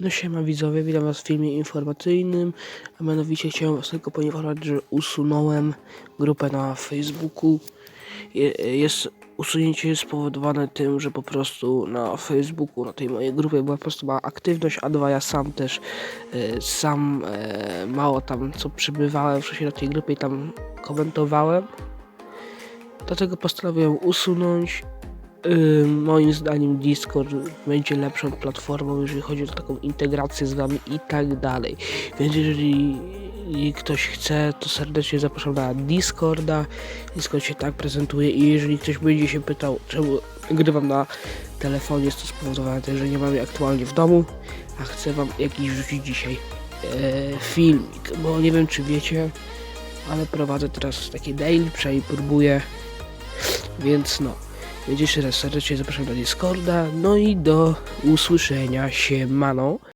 No siema widzowie, witam was w filmie informacyjnym, a mianowicie chciałem was tylko poinformować, że usunąłem grupę na Facebooku. Je, jest, usunięcie jest spowodowane tym, że po prostu na Facebooku, na tej mojej grupie była po prostu mała aktywność, a dwa ja sam też, e, sam e, mało tam co przybywałem wcześniej na tej grupie i tam komentowałem. Dlatego postanowiłem usunąć Ym, moim zdaniem Discord będzie lepszą platformą, jeżeli chodzi o taką integrację z wami i tak dalej. Więc jeżeli ktoś chce, to serdecznie zapraszam na Discorda. Discord się tak prezentuje i jeżeli ktoś będzie się pytał, czemu grywam na telefonie, jest to spowodowane tym, że nie mam jej aktualnie w domu, a chcę wam jakiś wrzucić dzisiaj e, filmik, bo nie wiem czy wiecie, ale prowadzę teraz takie daily, przynajmniej próbuję, więc no. Jeszcze raz serdecznie zapraszam do Discorda. No i do usłyszenia się, mano.